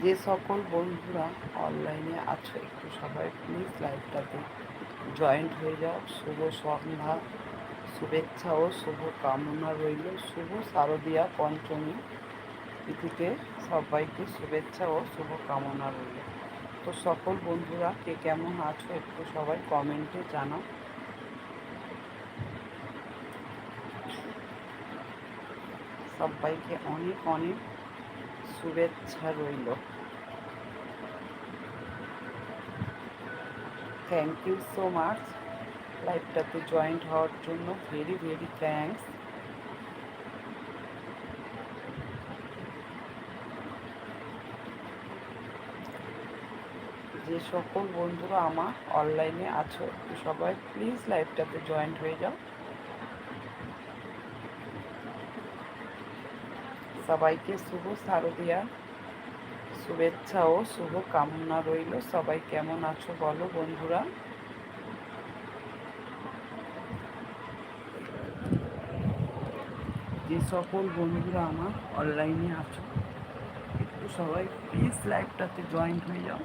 যে সকল বন্ধুরা অনলাইনে আছো, একটু সবাই প্লিজ লাইভটাতে জয়েন্ট হয়ে যাও। শুভ সন্ধ্যা, শুভেচ্ছা ও শুভ কামনা রইল। শুভ শারদীয়া পঞ্চমী তিথিতে সবাইকে শুভেচ্ছা ও শুভ কামনা রইল। তো সকল বন্ধুরা কে কেমন আছো, একটু সবাই কমেন্টে জানাও। সবাইকে অনেক অনেক শুভেচ্ছা রইল। থ্যাংক ইউ সো মাচ লাইভটাতে জয়েন্ট হওয়ার জন্য ভেরি ভেরি থ্যাংকস যে সকল বন্ধুরা আমার অনলাইনে আছো, সবাই প্লিজ লাইভটাতে জয়েন্ট হয়ে যাও। সবাইকে শুভ শারদিয়া। শুভেচ্ছা ও শুভ কামনা রইল। সবাই কেমন আছো বলো বন্ধুরা? যে সকল বন্ধুরা আমার অনলাইনে আছো, একটু সবাই প্লিজ লাইভটাতে জয়েন্ট হয়ে যাও।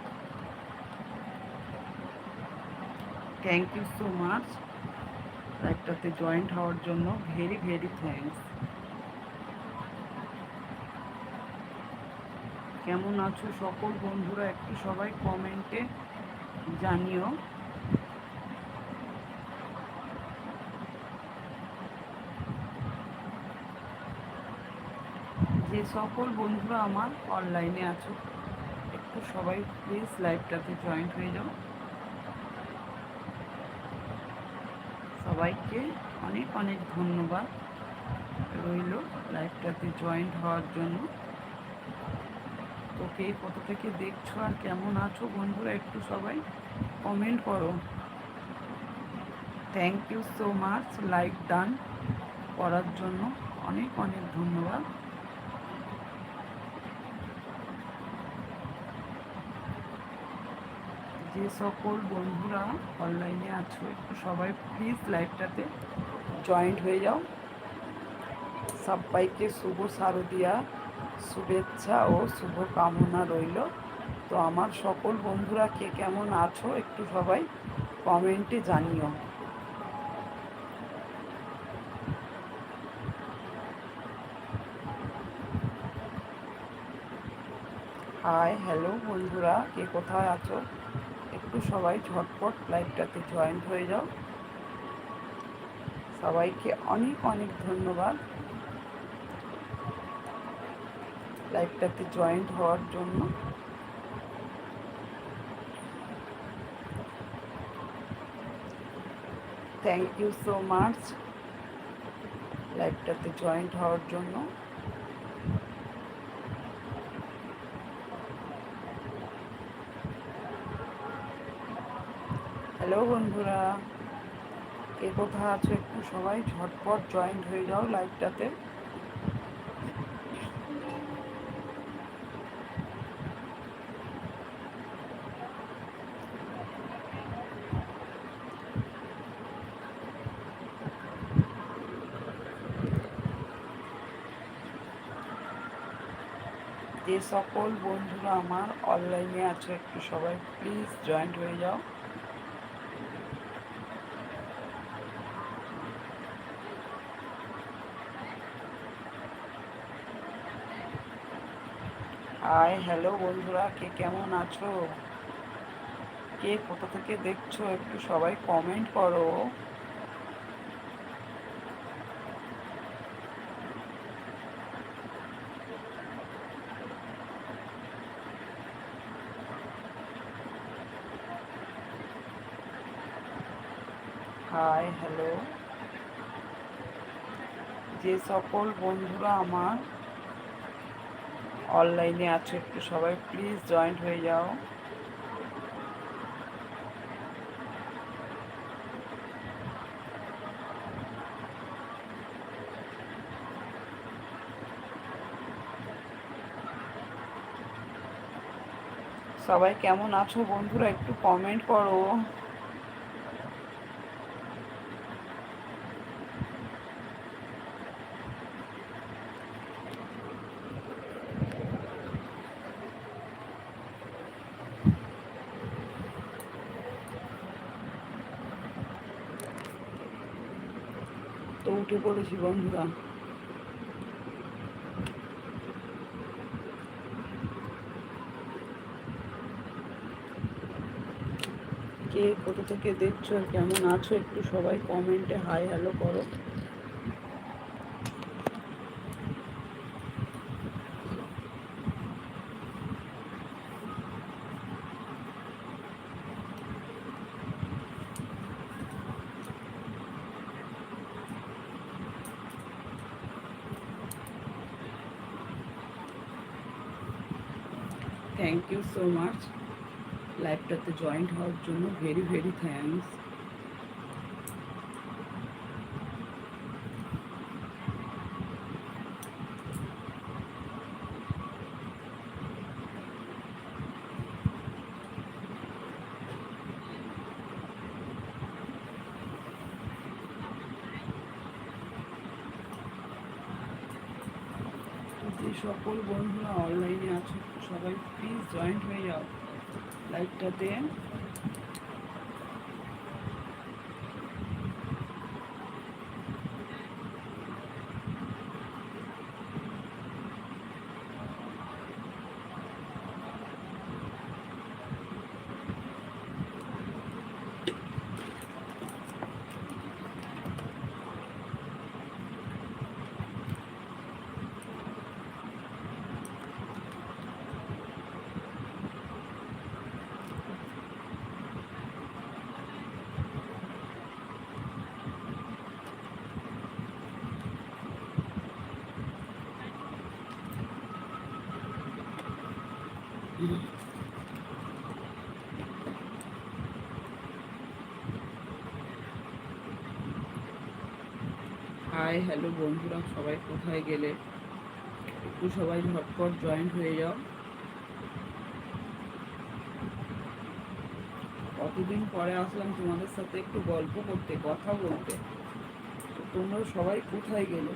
থ্যাংক ইউ সো মাচ লাইভটাতে জয়েন্ট হওয়ার জন্য ভেরি ভেরি থ্যাংকস কেমন আছো সকল বন্ধুরা একটু সবাই কমেন্টে জানিও। যে সকল বন্ধুরা আমার অনলাইনে আছো, একটু সবাই প্লিজ লাইভটাতে জয়েন্ট হয়ে যাও। সবাইকে অনেক অনেক ধন্যবাদ রইল লাইভটাতে জয়েন্ট হওয়ার জন্য। তো কে কোথা থেকে দেখছ আর কেমন আছো বন্ধুরা একটু সবাই কমেন্ট করো। Thank you so much like done করার জন্য অনেক অনেক ধন্যবাদ। যে সকল বন্ধুরা অনলাইনে আছো, একটু সবাই প্লিজ লাইভটাতে জয়েন্ট হয়ে যাও। সবাইকে শুভ শারদিয়া। শুভেচ্ছা ও শুভ কামনা রইল। তো আমার সকল বন্ধুরা কে কেমন আছো একটু সবাই কমেন্টে জানিও। হাই হ্যালো বন্ধুরা, কে কোথায় আছো? একটু সবাই ঝটপট লাইভটাতে জয়েন্ট হয়ে যাও। সবাইকে অনেক অনেক ধন্যবাদ। লাইভটাতে জয়েন্ট হওয়ার জন্য। থ্যাংক ইউ সো মাচ লাইভটাতে জয়েন্ট হওয়ার জন্য। হ্যালো বন্ধুরা, কে কোথায় আছো একটু সবাই ঝটপট জয়েন্ট হয়ে যাও লাইভটাতে যে সকল বন্ধুরা আমার অনলাইনে আছে একটু সবাই প্লিজ জয়েন্ট হয়ে যাও। হাই হ্যালো বন্ধুরা, কে কেমন আছো? কে কোথা থেকে দেখছ? একটু সবাই কমেন্ট করো। Hi, hello. যে সকল বন্ধুরা আমার অনলাইনে আছো, একটু সবাই প্লিজ জয়েন্ট হয়ে যাও। সবাই কেমন আছো বন্ধুরা, একটু কমেন্ট করো। উঠে পড়েছি, বন্ধুরা। কে কোথা থেকে দেখছ কেমন আছো একটু সবাই কমেন্টে হাই হ্যালো করো। থ্যাংক ইউ সো মাচ লাইভটাতে জয়েন্ট হওয়ার জন্য ভেরি ভেরি থ্যাঙ্কস যে সকল বন্ধুরা অনলাইনে আছো, সবাই প্লিজ জয়েন্ট হয়ে যাও লাইভটাতে হাই, হ্যালো বন্ধুরা, সবাই কোথায় গেলে? একটু সবাই ঝটপট জয়েন্ট হয়ে যাও। কতদিন পরে আসলাম তোমাদের সাথে একটু গল্প করতে, কথা বলতে। তোমরা সবাই কোথায় গেলে?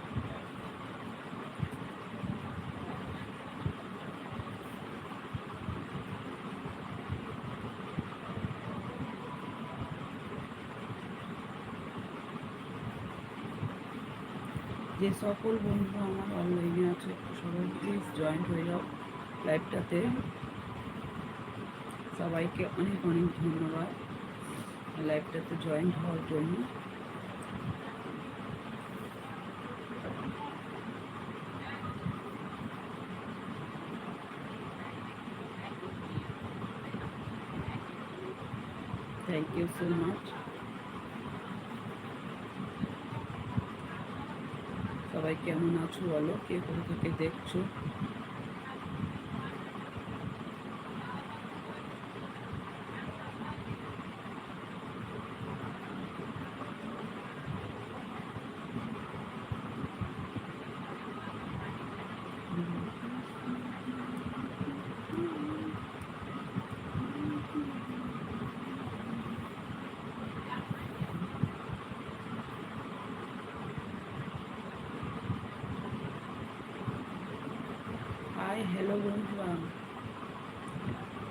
যে সকল বন্ধুরা আমার অনলাইনে আছে, একটু সবাই প্লিজ জয়েন্ট হয়ে যাও লাইভটাতে সবাইকে অনেক অনেক ধন্যবাদ লাইভটাতে জয়েন্ট হওয়ার জন্য। থ্যাংক ইউ সো মাচ সবাই কেমন আছো বলো? কে কোথা থেকে দেখছ হাই হ্যালো বন্ধুরা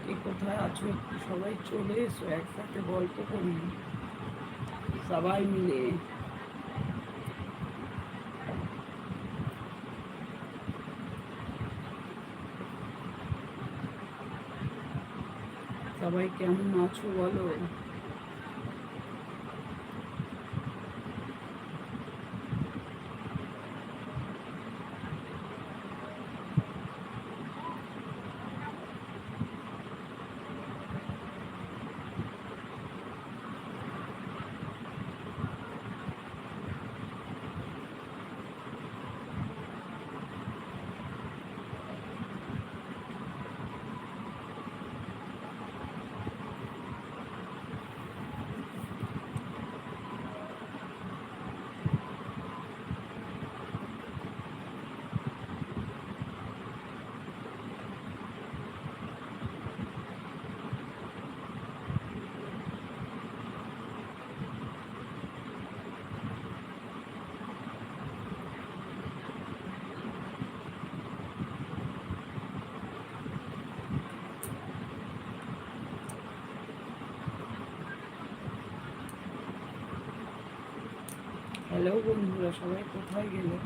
কে কোথায় আছো একটু সবাই চলে এসো একসাথে গল্প করি। সবাই মিলে। সবাই কেমন আছো বলো? হ্যালো বন্ধুরা, সবাই কোথায় গেলে?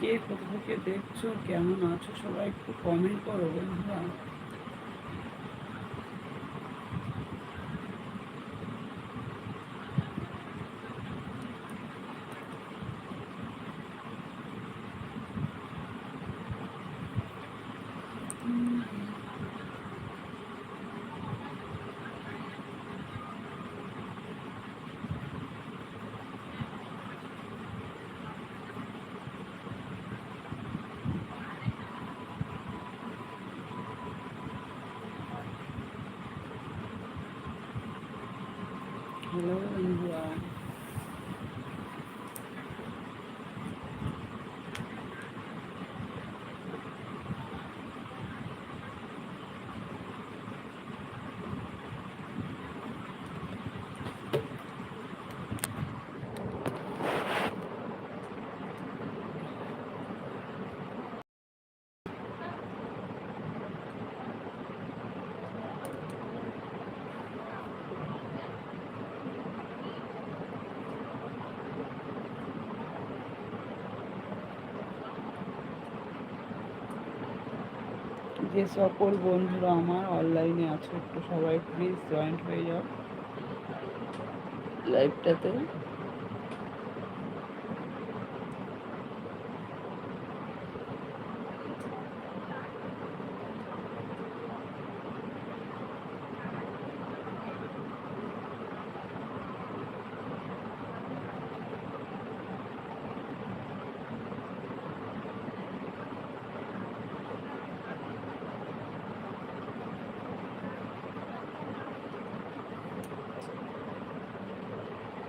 কে কোথা থেকে দেখছ? কেমন আছো? সবাই একটু কমেন্ট করো বন্ধুরা হ্যালো বন্ধুরা যে সকল বন্ধুরা আমার অনলাইনে আছো একটু সবাই প্লিজ জয়েন্ট হয়ে যাও। লাইভটাতে